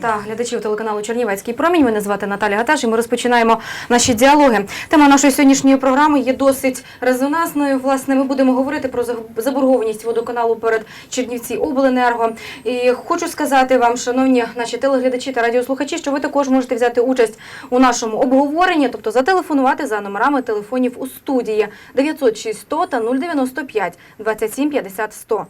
Та глядачів телеканалу Чернівецький промінь. Мене звати Наталя Гаташ, і ми розпочинаємо наші діалоги. Тема нашої сьогоднішньої програми є досить резонансною. Власне, ми будемо говорити про заборгованість водоканалу перед Чернівці Обленерго. І хочу сказати вам, шановні наші телеглядачі та радіослухачі, що ви також можете взяти участь у нашому обговоренні, тобто зателефонувати за номерами телефонів у студії 906 100 та 095 27 50 100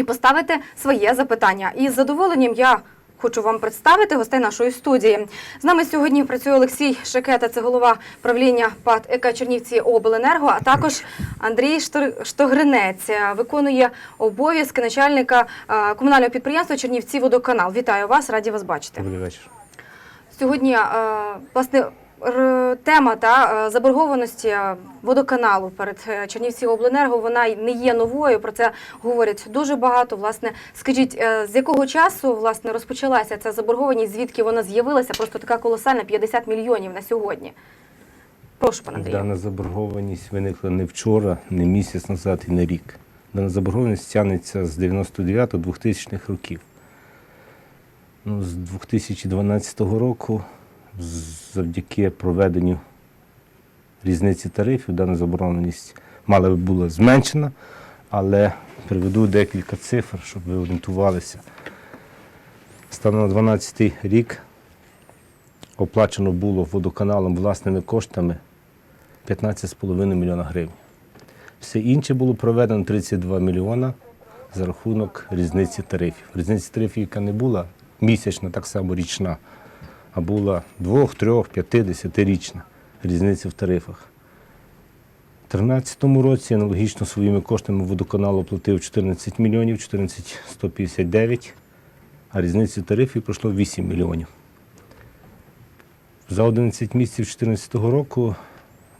і поставити своє запитання. І з задоволенням я хочу вам представити гостей нашої студії. З нами сьогодні працює Олексій Шекета, це голова правління ПАТ ЕК Чернівці Обленерго, а також Андрій Штогринець е, виконує обов'язки начальника е, комунального підприємства Чернівці Водоканал. Вітаю вас, раді вас бачити. Добрий вечір. Сьогодні е, власне тема та е, заборгованості е, водоканалу перед е, Чернівці Обленерго вона не є новою. Про це говорять дуже багато. Власне, скажіть, з якого часу власне розпочалася ця заборгованість? Звідки вона з'явилася? Просто така колосальна 50 мільйонів на сьогодні. Прошу, пане Андрію. Дана заборгованість виникла не вчора, не місяць назад і не рік. Дана заборгованість тягнеться з 99-2000-х років. Ну, з 2012 року, завдяки проведенню різниці тарифів, дана заборгованість мала би була зменшена, але приведу декілька цифр, щоб ви орієнтувалися. Станом на 12 рік оплачено було водоканалом власними коштами 15,5 мільйона гривень. Все інше було проведено 32 мільйона за рахунок різниці тарифів. Різниця тарифів, яка не була місячна, так само річна, а була 2, 3, 5, 10 річна різниця в тарифах. У 2013 році аналогічно своїми коштами водоканал оплатив 14 мільйонів, 14 159, а різницю тарифів пройшло 8 мільйонів. За 11 місяців 2014 року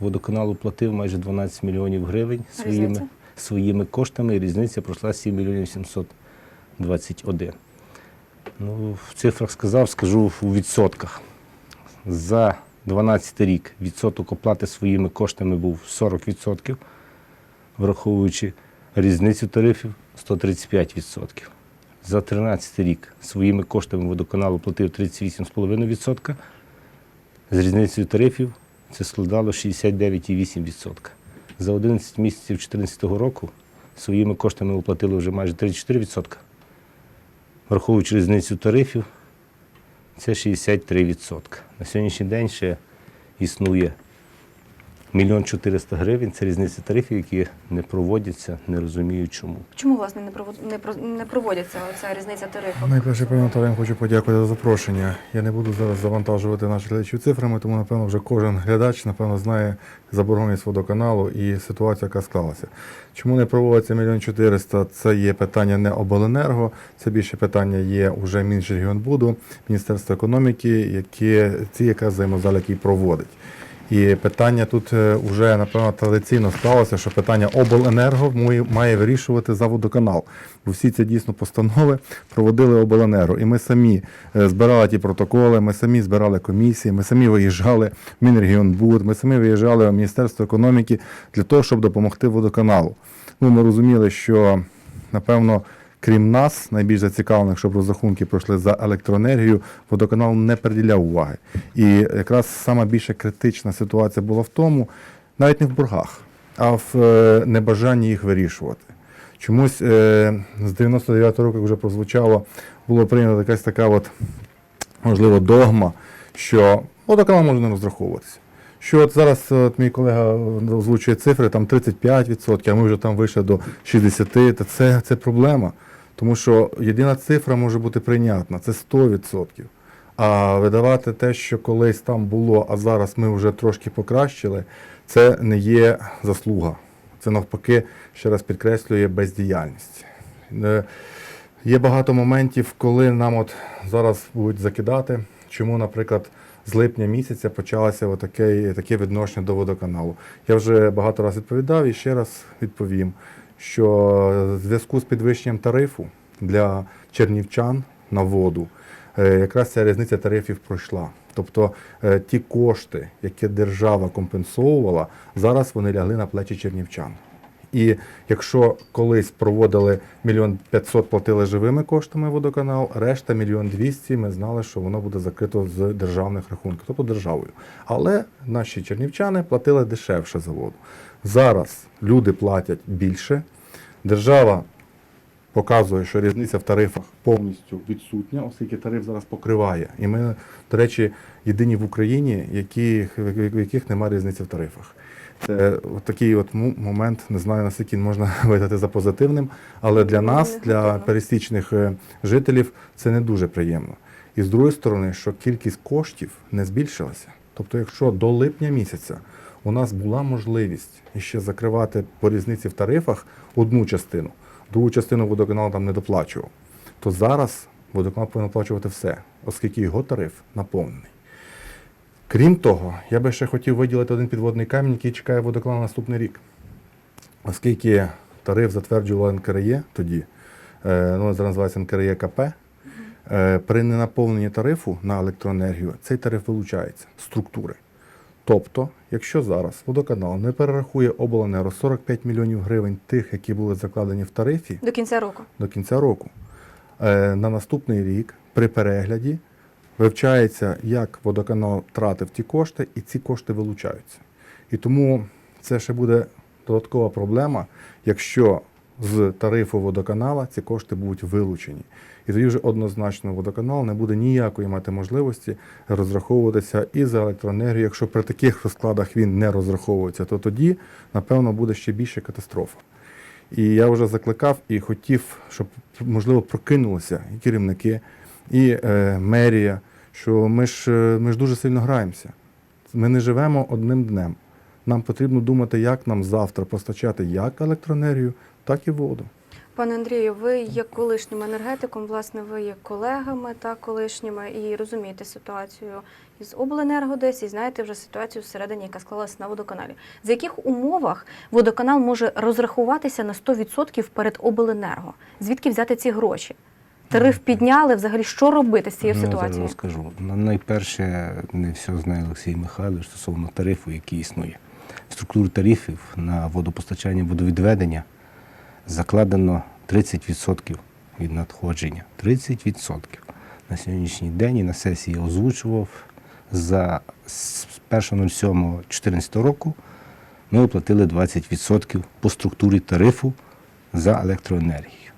водоканал оплатив майже 12 мільйонів гривень своїми, своїми коштами, і різниця пройшла 7 мільйонів 721. Ну, в цифрах сказав, скажу у відсотках. За 12 рік відсоток оплати своїми коштами був 40%, враховуючи різницю тарифів 135%. За 13 рік своїми коштами водоканал оплатив 38,5%, з різницею тарифів це складало 69,8%. За 11 місяців 2014 року своїми коштами оплатили вже майже 34%. Враховуючи різницю тарифів, це 63%. На сьогоднішній день ще існує мільйон 400 гривень. Це різниця тарифів, які не проводяться, не розумію чому. Чому власне не провод- не про- не проводяться оця різниця тарифу? Найперше, пане Наталя, хочу подякувати за запрошення. Я не буду зараз завантажувати наших глядачів цифрами, тому напевно вже кожен глядач напевно знає заборгованість водоканалу і ситуацію, яка склалася. Чому не проводиться мільйон чотириста? Це є питання не обленерго, це більше питання є уже Мінрегіонбуду, Міністерства економіки, яке ці яка взаємозаль, який проводить. І питання тут вже напевно традиційно склалося, що питання обленерго має вирішувати за водоканал. Бо всі ці дійсно постанови проводили обленерго. І ми самі е, збирали ті протоколи, ми самі збирали комісії, ми самі виїжджали в Мінрегіонбуд, ми самі виїжджали в Міністерство економіки для того, щоб допомогти водоканалу. Ну, ми розуміли, що напевно. Крім нас, найбільш зацікавлених, щоб розрахунки пройшли за електроенергію, водоканал не приділяв уваги. І якраз сама більша критична ситуація була в тому, навіть не в боргах, а в е, небажанні їх вирішувати. Чомусь е, з 99-го року, як вже прозвучало, було прийнято якась така от, можливо, догма, що водоканал може не розраховуватися. Що от зараз от мій колега озвучує цифри, там 35%, а ми вже там вийшли до 60%, та це, це проблема. Тому що єдина цифра може бути прийнятна, це 100%. А видавати те, що колись там було, а зараз ми вже трошки покращили, це не є заслуга. Це навпаки, ще раз підкреслює бездіяльність. Е, Є багато моментів, коли нам от зараз будуть закидати, чому, наприклад, з липня місяця почалося отаке, таке відношення до водоканалу. Я вже багато разів відповідав і ще раз відповім, що в зв'язку з підвищенням тарифу для чернівчан на воду е, якраз ця різниця тарифів пройшла. Тобто е, ті кошти, які держава компенсовувала, зараз вони лягли на плечі чернівчан. І якщо колись проводили мільйон 500 платили живими коштами водоканал, решта мільйон 200 ми знали, що воно буде закрито з державних рахунків, тобто державою. Але наші чернівчани платили дешевше за воду. Зараз люди платять більше. Держава показує, що різниця в тарифах повністю відсутня, оскільки тариф зараз покриває. І ми, до речі, єдині в Україні, яких, в яких немає різниці в тарифах. Це от такий от момент, не знаю наскільки можна видати за позитивним, але для нас, для пересічних е, жителів, це не дуже приємно. І з другої сторони, що кількість коштів не збільшилася. Тобто, якщо до липня місяця у нас була можливість іще закривати по різниці в тарифах одну частину, другу частину водоканал там не доплачував, то зараз водоканал повинен оплачувати все, оскільки його тариф наповнений. Крім того, я би ще хотів виділити один підводний камінь, який чекає водоканал на наступний рік. Оскільки тариф затверджувало НКРЄ тоді, е, ну, зараз називається НКРЄ КП, е, при ненаповненні тарифу на електроенергію цей тариф вилучається з структури. Тобто, якщо зараз водоканал не перерахує обленерго 45 мільйонів гривень тих, які були закладені в тарифі, До кінця року. до кінця року. Е, На наступний рік при перегляді вивчається, як водоканал тратив ті кошти, і ці кошти вилучаються. І тому це ще буде додаткова проблема, якщо з тарифу водоканала ці кошти будуть вилучені. І тоді вже однозначно водоканал не буде ніякої мати можливості розраховуватися і за електроенергію. Якщо при таких розкладах він не розраховується, то тоді, напевно, буде ще більше катастрофа. І я вже закликав і хотів, щоб можливо прокинулися і керівники, і е, мерія, що ми ж, е, ми ж дуже сильно граємося. Ми не живемо одним днем. Нам потрібно думати, як нам завтра постачати як електроенергію, так і воду. Пане Андрію, ви є колишнім енергетиком, власне, ви є колегами та колишніми і розумієте ситуацію із обленерго десь і знаєте вже ситуацію всередині, яка склалася на водоканалі. За яких умовах водоканал може розрахуватися на 100% перед обленерго? Звідки взяти ці гроші? Тариф підняли, взагалі що робити з цією Ну, я ситуацією? розкажу. Ну, найперше, не все знає Олексій Михайлович стосовно тарифу, який існує. В структуру тарифів на водопостачання водовідведення закладено 30% від надходження. 30%. На сьогоднішній день і на сесії озвучував за з 1.07.2014 року ми оплатили 20% по структурі тарифу за електроенергію.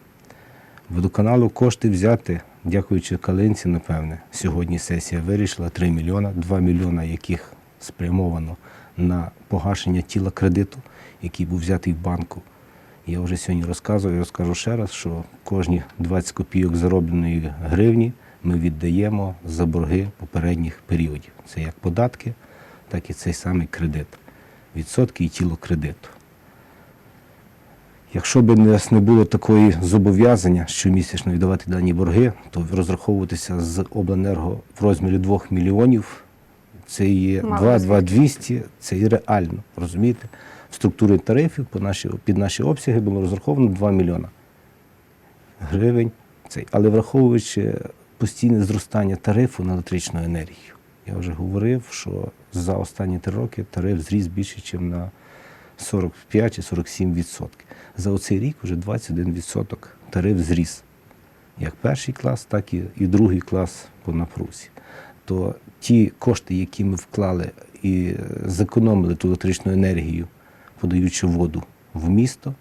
Водоканалу кошти взяти, дякуючи Калинці, напевне, сьогодні сесія вирішила 3 мільйона, 2 мільйона яких спрямовано на погашення тіла кредиту, який був взятий в банку. Я вже сьогодні розказував і розкажу ще раз, що кожні 20 копійок заробленої гривні ми віддаємо за борги попередніх періодів. Це як податки, так і цей самий кредит. Відсотки і тіло кредиту. Якщо б у нас не було такої зобов'язання щомісячно віддавати дані борги, то розраховуватися з обленерго в розмірі 2 мільйонів це є Мало 2 ризиків. 2 200, це є реально, розумієте? В структурі тарифів по наші, під наші обсяги було розраховано 2 мільйона гривень. Цей. Але враховуючи постійне зростання тарифу на електричну енергію, я вже говорив, що за останні три роки тариф зріс більше, ніж на 45 чи 47 відсотків. За оцей рік вже 21 відсоток тариф зріс. Як перший клас, так і, і другий клас по напрузі. То ті кошти, які ми вклали і е, зекономили ту електричну енергію, подаючи воду в місто,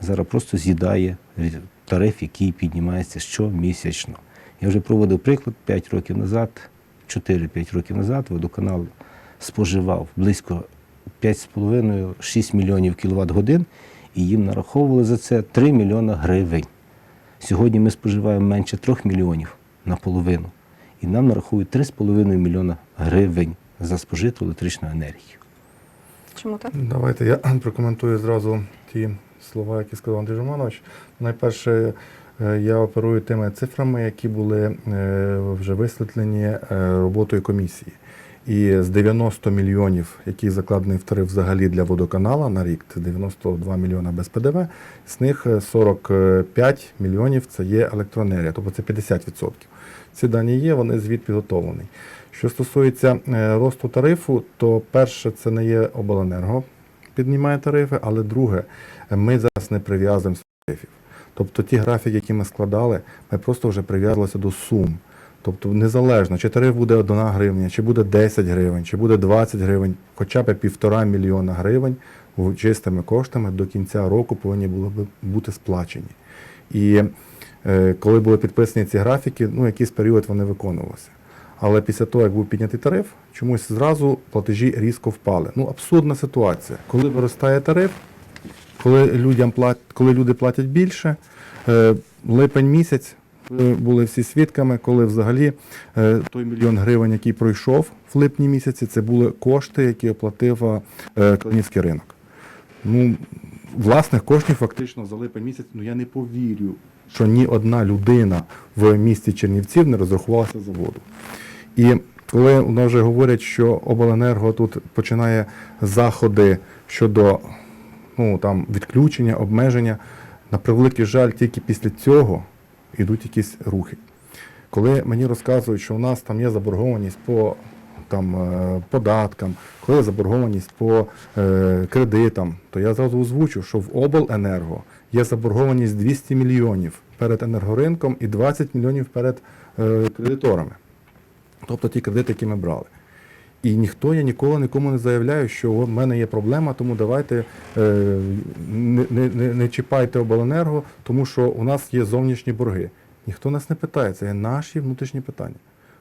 зараз просто з'їдає тариф, який піднімається щомісячно. Я вже проводив приклад 5 років назад, 4-5 років назад водоканал споживав близько 5,5-6 мільйонів кіловат годин, і їм нараховували за це 3 мільйона гривень. Сьогодні ми споживаємо менше 3 мільйонів наполовину, і нам нарахують 3,5 мільйона гривень за спожиту електричну енергію. Чому так? Давайте я прокоментую зразу ті слова, які сказав Андрій Романович. Найперше, е, я оперую тими цифрами, які були е, вже висвітлені е, роботою комісії. І з 90 мільйонів, які закладені в тариф взагалі для водоканала на рік, це 92 мільйона без ПДВ, з них е, 45 мільйонів це є електроенергія, тобто це 50%. Ці дані є, вони звіт підготовлений. Що стосується е, росту тарифу, то перше це не є обленерго, піднімає тарифи, але друге, Ми зараз не прив'язуємося до тарифів. Тобто ті графіки, які ми складали, ми просто вже прив'язувалися до сум. Тобто незалежно, чи тариф буде 1 гривня, чи буде 10 гривень, чи буде 20 гривень, хоча б півтора мільйона гривень чистими коштами до кінця року повинні були б бути сплачені. І е, коли були підписані ці графіки, ну якийсь період вони виконувалися. Але після того, як був піднятий тариф, чомусь зразу платежі різко впали. Ну, абсурдна ситуація. Коли виростає тариф, коли людям плат, коли люди платять більше, е, липень місяць були всі свідками, коли взагалі е, той мільйон гривень, який пройшов в липні місяці, це були кошти, які оплатив е, Клинівський ринок. Ну, власних коштів фактично за липень місяць, ну я не повірю, що ні одна людина в місті Чернівців не розрахувалася за воду. І коли у вже говорять, що обленерго тут починає заходи щодо ну, там, відключення, обмеження, на превеликий жаль, тільки після цього йдуть якісь рухи. Коли мені розказують, що у нас там є заборгованість по там, е, податкам, коли є заборгованість по е, кредитам, то я зразу озвучу, що в обленерго є заборгованість 200 мільйонів перед енергоринком і 20 мільйонів перед е, кредиторами. Тобто ті кредити, які ми брали. І ніхто, я ніколи нікому не заявляю, що в мене є проблема, тому давайте е, не, не, не, чіпайте обленерго, тому що у нас є зовнішні борги. Ніхто нас не питає, це є наші внутрішні питання.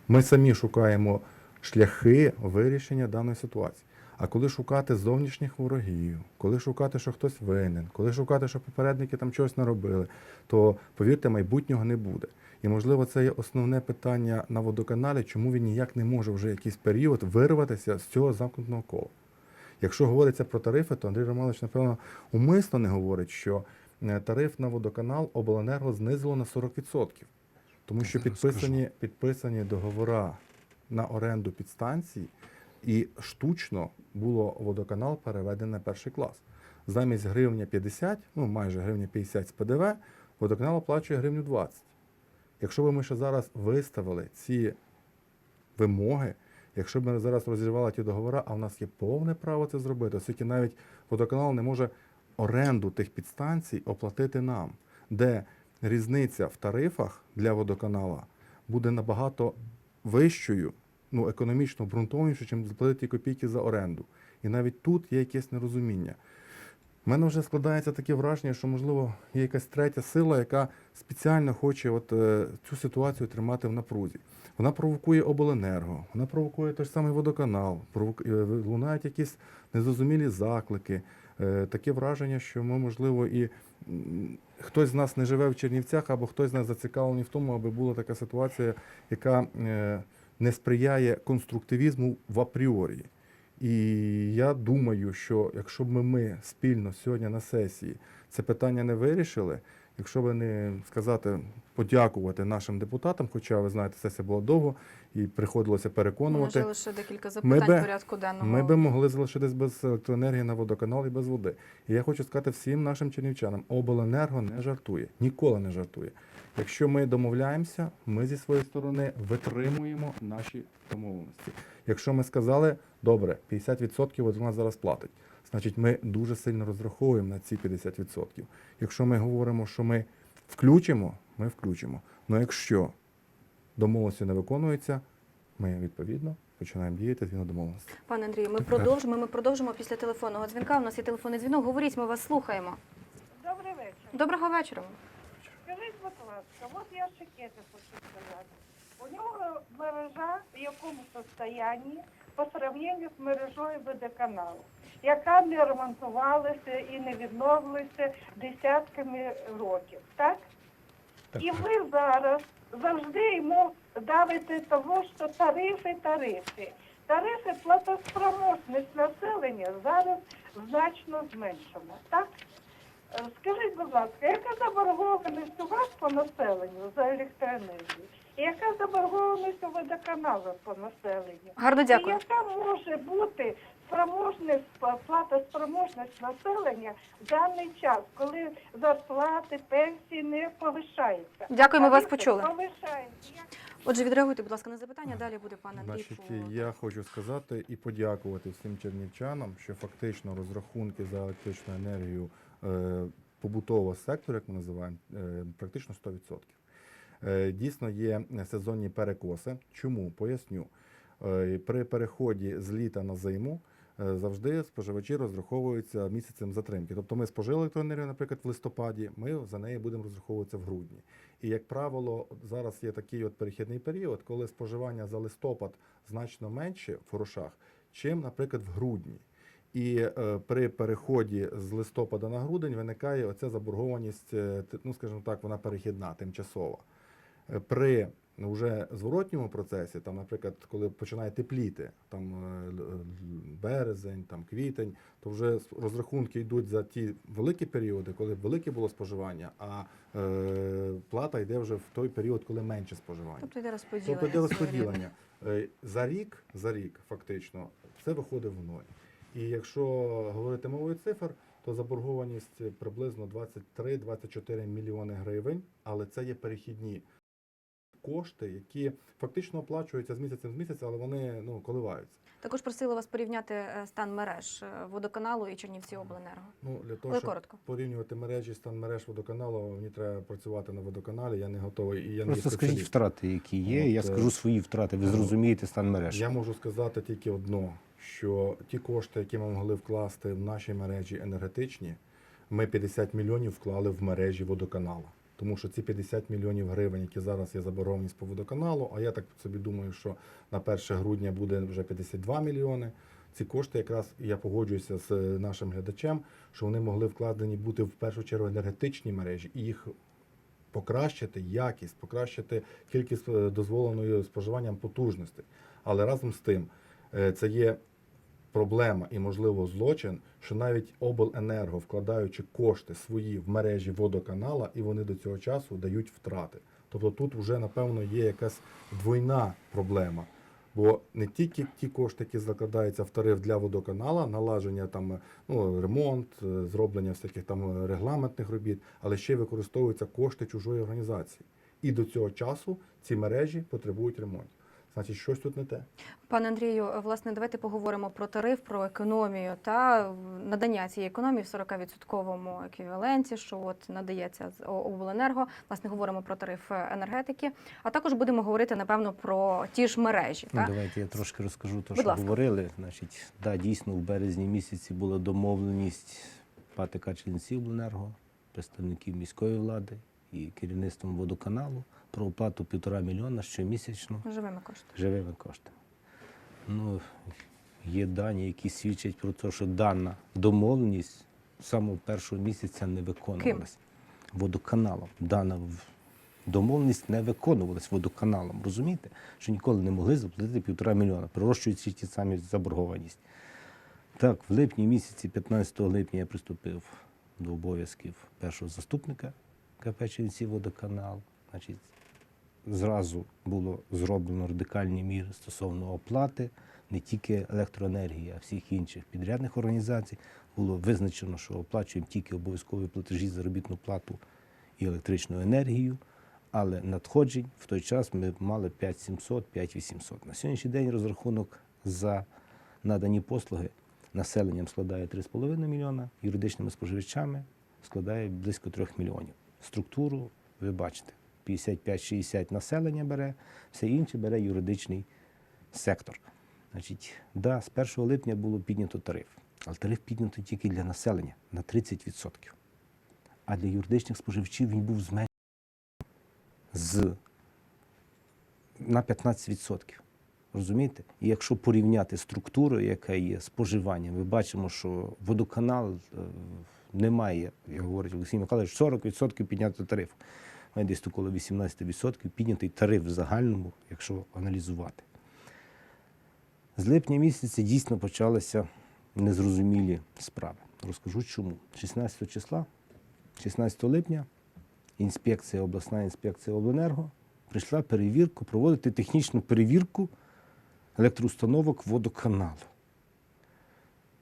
Ми самі шукаємо шляхи вирішення даної ситуації. А коли шукати зовнішніх ворогів, коли шукати, що хтось винен, коли шукати, що попередники там чогось наробили, то повірте, майбутнього не буде. І можливо, це є основне питання на водоканалі, чому він ніяк не може вже якийсь період вирватися з цього замкнутого кола. Якщо говориться про тарифи, то Андрій Романович, напевно, умисно не говорить, що е, тариф на водоканал обленерго знизило на 40%. Тому що підписані, підписані договори на оренду підстанцій, і штучно було водоканал переведений на перший клас. Замість гривня 50, ну майже гривня 50 з ПДВ, водоканал оплачує гривню 20. Якщо б ми ще зараз виставили ці вимоги, якщо б ми зараз розірвали ті договори, а в нас є повне право це зробити, оскільки навіть водоканал не може оренду тих підстанцій оплатити нам, де різниця в тарифах для водоканала буде набагато вищою, ну, економічно обґрунтованіше, ніж заплатити копійки за оренду. І навіть тут є якесь нерозуміння. У мене вже складається таке враження, що, можливо, є якась третя сила, яка спеціально хоче от, е, цю ситуацію тримати в напрузі. Вона провокує обленерго, вона провокує той самий водоканал, провок... е, лунають якісь незрозумілі заклики. Е, Таке враження, що ми, можливо, і хтось з нас не живе в Чернівцях, або хтось з нас зацікавлений в тому, аби була така ситуація, яка е, не сприяє конструктивізму в апріорі. І я думаю, що якщо б ми, ми спільно сьогодні на сесії це питання не вирішили, якщо б не сказати, подякувати нашим депутатам, хоча ви знаєте, сесія була довго і приходилося переконувати, Може лише декілька Ми запитань би- порядку денного. ми би могли залишитись без електроенергії на водоканал і без води. І я хочу сказати всім нашим чернівчанам, обленерго не жартує, ніколи не жартує. Якщо ми домовляємося, ми зі своєї сторони витримуємо наші домовленості. Якщо ми сказали, добре, 50% от вона зараз платить, значить ми дуже сильно розраховуємо на ці 50%. Якщо ми говоримо, що ми включимо, ми включимо. Ну якщо домовленості не виконуються, ми відповідно починаємо діяти згідно домовленості. Пане Андрію, ми продовжимо. Ми продовжимо після телефонного дзвінка. У нас є телефонний дзвінок. Говоріть, ми вас слухаємо. Добрий вечір. Доброго вечора. Скажіть, будь ласка, от я шикети хочу сказати. У нього мережа в якому состоянні по сравненню з мережою водоканалу, яка не ремонтувалася і не відновилася десятками років, так? І ви зараз завжди йому давите того, що тарифи, тарифи. Тарифи платоспроможність населення зараз значно зменшена, так? Скажіть, будь ласка, яка заборгованість у вас по населенню за електроенергію? І яка заборгованість у водоканалу по населенню? Гарно І дякую. яка може бути спроможність, платоспроможність населення в даний час, коли зарплати, пенсії не повишаються? Дякую, ми вас почули. Повишаються. Отже, відреагуйте, будь ласка, на запитання. Далі буде пан Андрій. Значить, я хочу сказати і подякувати всім чернівчанам, що фактично розрахунки за електричну енергію е, побутового сектору, як ми називаємо, е, практично 100%. Е, Дійсно є сезонні перекоси. Чому? Поясню. Е, При переході з літа на зиму е, завжди споживачі розраховуються місяцем затримки. Тобто ми спожили електроенергію, наприклад, в листопаді, ми за неї будемо розраховуватися в грудні. І як правило, зараз є такий от перехідний період, коли споживання за листопад значно менше в грошах, чим, наприклад, в грудні. І при переході з листопада на грудень виникає оця заборгованість, ну скажімо так, вона перехідна, тимчасова. Е, При вже зворотньому процесі, там, наприклад, коли починає тепліти, там е, л- березень, там квітень, то вже розрахунки йдуть за ті великі періоди, коли велике було споживання, а е, плата йде вже в той період, коли менше споживання. Тобто йде розподілення. Тобто своєрідне. розподілення. Е, За рік, за рік, фактично, все виходить в ноль. І якщо говорити мовою цифр, то заборгованість приблизно 23-24 мільйони гривень, але це є перехідні кошти, які фактично оплачуються з місяця в місяць, але вони ну, коливаються. Також просили вас порівняти е, стан мереж е, водоканалу і Чернівці обленерго. Ну, для того, Але щоб коротко. порівнювати мережі, стан мереж водоканалу, мені треба працювати на водоканалі, я не готовий. І я не Просто є скажіть втрати, які є. Я От, е, скажу свої втрати. Ви ну, зрозумієте стан мереж. Я можу сказати тільки одно: що ті кошти, які ми могли вкласти в наші мережі енергетичні, ми 50 мільйонів вклали в мережі водоканалу. Тому що ці 50 мільйонів гривень, які зараз є заборгованість по водоканалу, а я так собі думаю, що на 1 грудня буде вже 52 мільйони. Ці кошти якраз я погоджуюся з нашим глядачем, що вони могли вкладені бути в першу чергу енергетичні мережі і їх покращити якість, покращити кількість е, дозволеної споживанням потужностей. Але разом з тим, е, це є проблема і, можливо, злочин, що навіть обленерго, вкладаючи кошти свої в мережі водоканала, і вони до цього часу дають втрати. Тобто тут вже, напевно, є якась двойна проблема. Бо не тільки ті кошти, які закладаються в тариф для водоканала, налаження там ну, ремонт, е, зроблення всяких там регламентних робіт, але ще використовуються кошти чужої організації. І до цього часу ці мережі потребують ремонту. Значить, щось тут не те. Пане Андрію, власне, давайте поговоримо про тариф, про економію та надання цієї економії в 40% еквіваленті, що от надається з обленерго. Власне, говоримо про тариф енергетики, а також будемо говорити напевно про ті ж мережі. Ну, Та? давайте я трошки розкажу те, що ласка. говорили. Значить, да, дійсно, в березні місяці була домовленість ПАТ Чернівці обленерго, представників міської влади і керівництвом водоканалу про оплату півтора мільйона щомісячно Живими коштами. живими коштами. Ну, є дані, які свідчать про те, що дана домовленість з самого першого місяця не виконувалась водоканалом. Дана домовленість не виконувалась водоканалом. Розумієте? Що ніколи не могли заплатити півтора мільйона, пророщуючи ті самі заборгованість. Так, в липні місяці, 15 липня, я приступив до обов'язків першого заступника КП Чернівці водоканал. Значить, зразу було зроблено радикальні міри стосовно оплати не тільки електроенергії, а всіх інших підрядних організацій. Було визначено, що оплачуємо тільки обов'язкові платежі заробітну плату і електричну енергію. Але надходжень в той час ми мали 5700, 5800. На сьогоднішній день розрахунок за надані послуги населенням складає 3,5 мільйона, юридичними споживачами складає близько 3 мільйонів. Структуру ви бачите, 55-60 населення бере, все інше бере юридичний сектор. Значить, да, з 1 липня було піднято тариф, але тариф піднято тільки для населення на 30%. А для юридичних споживачів він був зменшений з на 15%. Розумієте? І якщо порівняти структуру, яка є споживанням, ми бачимо, що водоканал е, не має, як говорить Олексій Михайлович, 40% піднято тарифу. Має десь около 18% піднятий тариф в загальному, якщо аналізувати. З липня місяця дійсно почалися незрозумілі справи. Розкажу чому. 16 числа, 16 липня, інспекція, обласна інспекція обленерго прийшла перевірку, проводити технічну перевірку електроустановок водоканалу.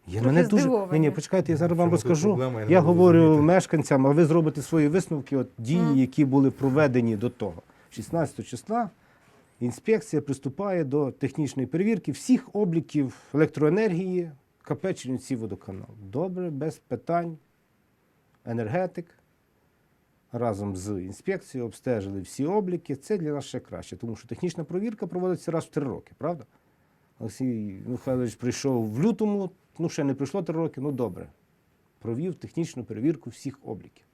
Я мене дуже... Ні, ні, почекайте, я зараз В вам розкажу. проблема, я Я говорю мешканцям, а ви зробите свої висновки, от дії, Мгм. які були проведені до того. 16 числа інспекція приступає до технічної перевірки всіх обліків електроенергії КП Чернівці водоканал. Добре, без питань. енергетик разом з інспекцією обстежили всі обліки. Це для нас ще краще, тому що технічна провірка проводиться раз в три роки, правда? Олексій Михайлович прийшов в лютому, ну ще не пройшло три роки, ну добре. Провів технічну перевірку всіх обліків.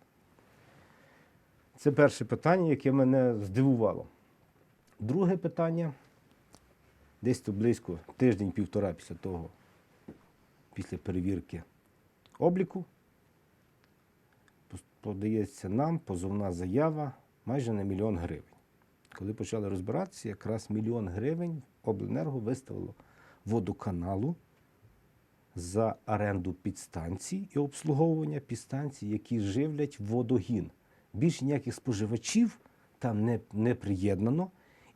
Це перше питання, яке мене здивувало. Друге питання, десь то близько тиждень-півтора після того, після перевірки обліку, подається нам позовна заява майже на мільйон гривень. Коли почали розбиратися, якраз мільйон гривень обленерго виставило водоканалу за оренду підстанцій і обслуговування підстанцій, які живлять водогін. Більше ніяких споживачів там не, не приєднано.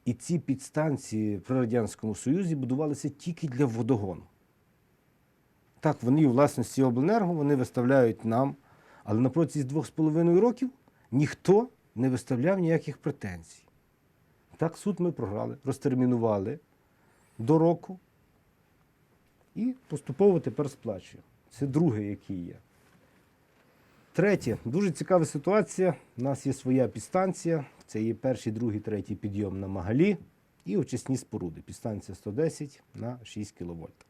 І ці підстанції при Радянському Союзі будувалися тільки для водогону. Так, вони у власності обленерго вони виставляють нам, але на протязі двох з половиною років ніхто не виставляв ніяких претензій. Так, суд ми програли, розтермінували до року і поступово тепер сплачуємо. Це друге, який є. Третє, дуже цікава ситуація. У нас є своя підстанція. Це є перший, другий, третій підйом на Магалі і очисні споруди. Підстанція 110 на 6 кВт.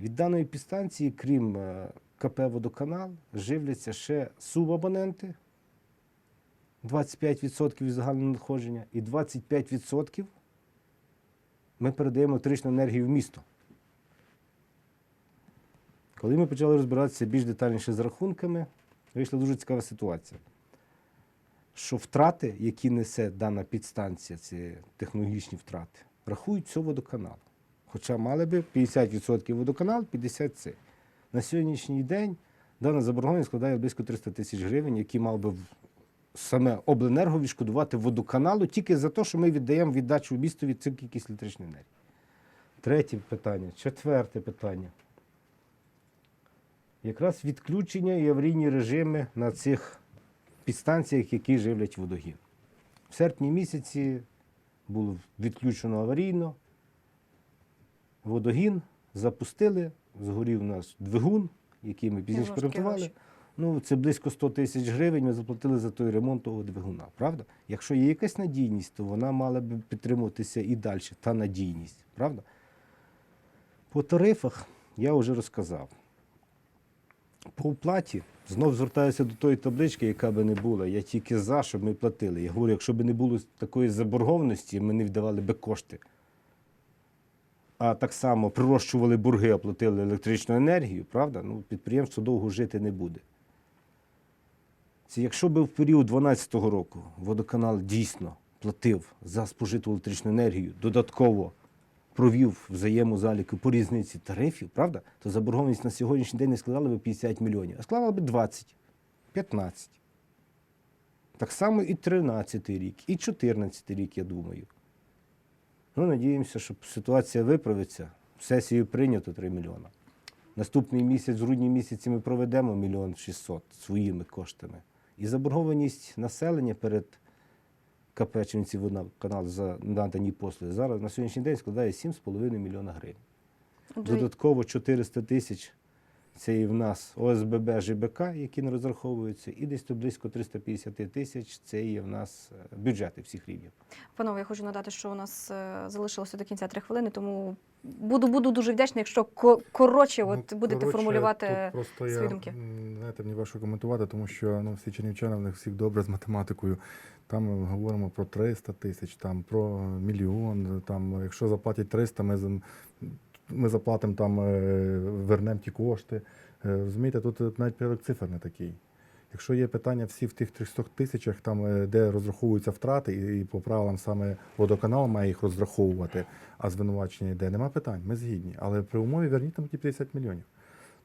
Від даної підстанції, крім е, КП Водоканал, живляться ще субабоненти 25% від загального надходження, і 25% ми передаємо електричну енергію в місто. Коли ми почали розбиратися більш детальніше з рахунками, вийшла дуже цікава ситуація. Що втрати, які несе дана підстанція, це технологічні втрати, рахують все водоканал. Хоча мали би 50% водоканал, 50% це. На сьогоднішній день дана заборгованість складає близько 300 тисяч гривень, які мав би саме обленерго відшкодувати водоканалу тільки за те, що ми віддаємо віддачу в місто від цих кількість електричної енергії. Третє питання. Четверте питання. Якраз відключення і аварійні режими на цих підстанціях, які живлять водогін. В серпні місяці було відключено аварійно. Водогін запустили, згорів у нас двигун, який ми пізніше гроші. Ну, це близько 100 тисяч гривень ми заплатили за той ремонт того двигуна, правда? Якщо є якась надійність, то вона мала б підтримуватися і далі, та надійність, правда? По тарифах я вже розказав. По оплаті знов звертаюся до тої таблички, яка би не була. Я тільки за, щоб ми платили. Я говорю, якщо б не було такої заборгованості, ми не віддавали би кошти. А так само прирощували борги, оплатили електричну енергію, правда? Ну, підприємство довго жити не буде. Це якщо би в період 2012 року водоканал дійсно платив за спожиту електричну енергію, додатково провів взаємозаліки по різниці тарифів, правда, то заборгованість на сьогоднішній день не складала би 50 мільйонів, а складала би 20, 15. Так само і 13 рік, і 14 рік, я думаю. Ну, надіємося, що ситуація виправиться. Сесію прийнято 3 мільйона. Наступний місяць, грудні місяці, ми проведемо мільйон 600 своїми коштами. І заборгованість населення перед КП Чернівці за надані послуги зараз на сьогоднішній день складає 7,5 мільйона гривень. Додатково 400 тисяч це і в нас ОСББ, ЖБК, які не розраховуються, і десь то близько 350 тисяч це є в нас е, бюджети всіх рівнів. Панове, я хочу надати, що у нас е, залишилося до кінця три хвилини, тому буду, буду дуже вдячна, якщо ко- коротше от, Ну, будете коротше, формулювати просто свої я, думки. Знаєте, мені важко коментувати, тому що ну, всі чернівчани, в них всіх добре з математикою. Там ми говоримо про 300 тисяч, там про мільйон. Там, якщо заплатять 300, ми, ми заплатимо там, е, вернемо ті кошти. Е, Розумієте, тут навіть порядок цифр не такий. Якщо є питання всі в тих 300 тисячах, там, е, де розраховуються втрати, і по правилам саме водоканал має їх розраховувати, а звинувачення йде, нема питань, ми згідні. Але при умові верніть там ті 50 мільйонів.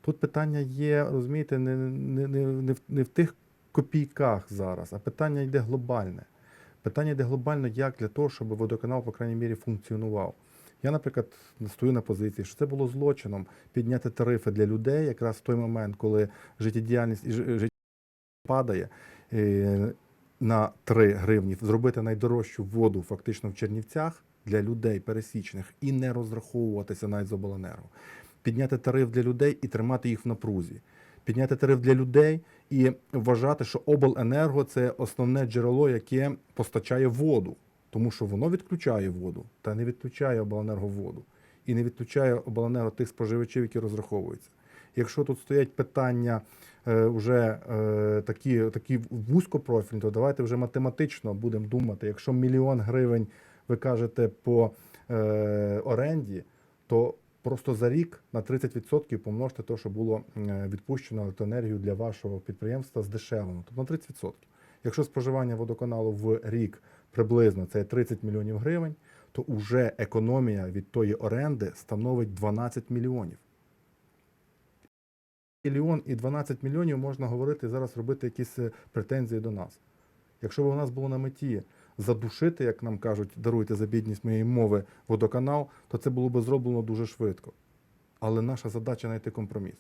Тут питання є, розумієте, не, не, не, не, в, не в тих копійках зараз, а питання йде глобальне. Питання йде глобально, як для того, щоб водоканал, по крайній мірі, функціонував. Я, наприклад, стою на позиції, що це було злочином підняти тарифи для людей якраз в той момент, коли життєдіяльність і життя падає е, на 3 гривні, зробити найдорожчу воду фактично в Чернівцях для людей пересічних і не розраховуватися навіть з обленерго. Підняти тариф для людей і тримати їх в напрузі. Підняти тариф для людей і вважати, що обленерго це основне джерело, яке постачає воду, тому що воно відключає воду, та не відключає обленерго воду. І не відключає обленерго тих споживачів, які розраховуються. Якщо тут стоять питання е, вже е, такі, такі вузькопрофільні, то давайте вже математично будемо думати. Якщо мільйон гривень ви кажете по е, оренді, то просто за рік на 30% помножте те, що було е, відпущено електроенергію для вашого підприємства здешевлено, тобто на 30%. Якщо споживання водоканалу в рік приблизно це 30 мільйонів гривень, то вже економія від тої оренди становить 12 мільйонів. Мільйон і 12 мільйонів можна говорити зараз робити якісь е, претензії до нас. Якщо б у нас було на меті задушити, як нам кажуть, даруйте за бідність моєї мови, водоканал, то це було б зроблено дуже швидко. Але наша задача знайти компроміс.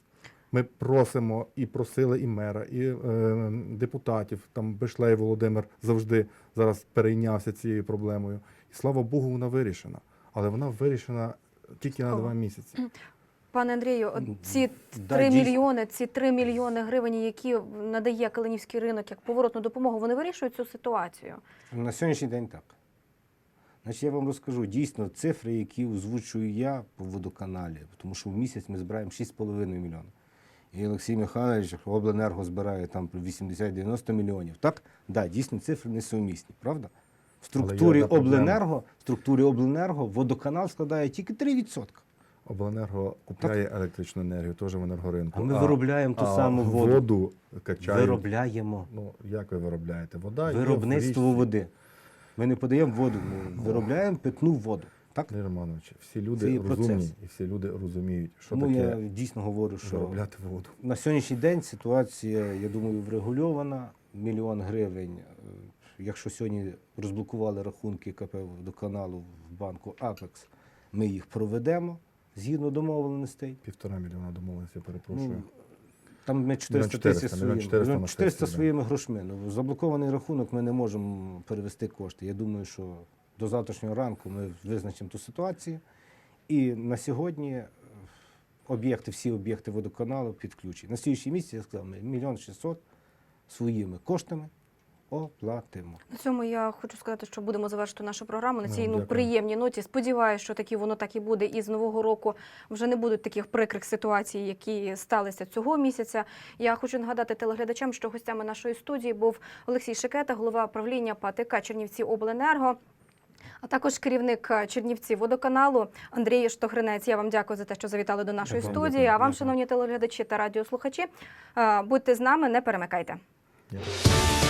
Ми просимо і просили і мера, і е, депутатів. Там Бешлей Володимир завжди зараз перейнявся цією проблемою. І слава Богу, вона вирішена. Але вона вирішена тільки на два місяці. Пане Андрію, Ну, ці да, 3 дійсно. мільйони, ці 3 мільйони гривень, які надає Калинівський ринок як поворотну допомогу, вони вирішують цю ситуацію. На сьогоднішній день так. Значить, я вам розкажу дійсно цифри, які озвучую я по водоканалі, тому що в місяць ми збираємо 6,5 мільйона. І Олексій Михайлович обленерго збирає там 80-90 мільйонів. Так, да, дійсно цифри несумісні, правда? В структурі обленерго, в структурі обленерго водоканал складає тільки 3%. Обленерго купляє електричну енергію, теж в енергоринку. А ми виробляємо ту саму воду. Воду качають. Виробляємо Ну, як ви виробляєте? Вода виробництво води. Ми не подаємо воду, ми виробляємо питну воду. Так? Андрій Романович, всі люди є розумні процес. і всі люди розуміють, що Тому таке я дійсно говорю, що виробляти воду. на сьогоднішній день ситуація, я думаю, врегульована. Мільйон гривень. е, Якщо сьогодні розблокували рахунки КП до каналу в банку Апекс, ми їх проведемо згідно домовленостей. Півтора мільйона домовленості, я перепрошую. Ну, там ми 400 400, тисяч своїми, 400 400 сесії, своїми грошми. Ну, заблокований рахунок ми не можемо перевести кошти. Я думаю, що до завтрашнього ранку ми визначимо ту ситуацію. І на сьогодні е, об'єкти, всі об'єкти водоканалу підключені. На слідчий місяць, я сказав, ми мільйон шістсот своїми коштами оплатимо. На цьому я хочу сказати, що будемо завершити нашу програму на Ну, цій ну, приємній ноті. Сподіваюся, що таки воно так і буде. І з нового року вже не будуть таких прикрих ситуацій, які сталися цього місяця. Я хочу нагадати телеглядачам, що гостями нашої студії був Олексій Шикета, голова правління ПАТК Чернівці Обленерго. А також керівник е, Чернівці водоканалу Андрій Штогринець. Я вам дякую за те, що завітали до нашої Дякую, студії. дякую, А вам, шановні телеглядачі та радіослухачі, е, будьте з нами, не перемикайте. Дякую.